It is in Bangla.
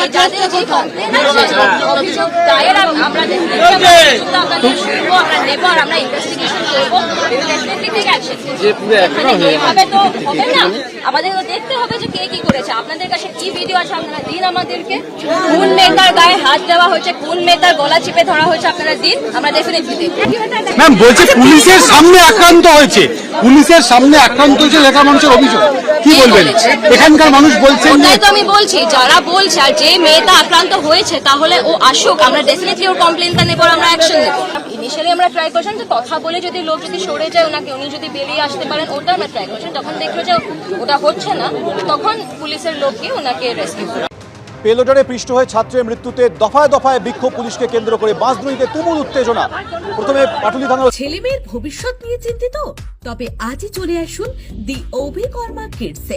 যে যাদের যে কমপ্লেন আছে অভিযোগ দায়ের আমরা আমরা আমরা নেব আর আমরা ইনভেস্টিগেশন করব ডেফিনেটলি টেক অ্যাকশন এইভাবে তো হবে না? আমাদের তো দেখতে হবে যে কে কি করেছে। আপনাদের কাছে কি ভিডিও আছে? আপনারা দিন আমাদেরকে। কোন নেতার গায়ে হাত দেওয়া হয়েছে? কোন নেতার গলা চিপে ধরা হয়েছে? আপনারা দিন আমরা ডেফিনেটলি দেখব ম্যাম বলছে পুলিশের সামনে আক্রান্ত হয়েছে। পুলিশের সামনে আক্রান্ত হয়েছে লেখা মানুষের অভিযোগ। কি বলবেন? এখানকার মানুষ বলছেন ওটাই তো আমি বলছি যারা বলছে আর যে মেয়েটা আক্রান্ত হয়েছে তাহলে ও আসুক আমরা ডেফিনেটলি ওর কমপ্লেনটা নেব আমরা অ্যাকশন নেব। ইনিশিয়ালি আমরা ট্রাই করছিলাম যে কথা বলে যদি লোক যদি সরে যায় ওনাকে উনি যদি বেরিয়ে আসতে পারেন ওটা আমরা ট্রাই করছিলাম। তখন দেখল যে ওটা হচ্ছে না। তখন পুলিশের লোককে ওনাকে রেস্কিউ করে পেলোডারে পৃষ্ঠ হয়ে ছাত্রের মৃত্যুতে দফায় দফায় বিক্ষোভ পুলিশকে কেন্দ্র করে বাঁশদ্রুইতে তুমুল উত্তেজনা। প্রথমে পাটুলি থানার ছেলে মেয়ের ভবিষ্যৎ নিয়ে চিন্তিত। তবে আজই চলে আসুন দি অভিকর্মা কিডসে।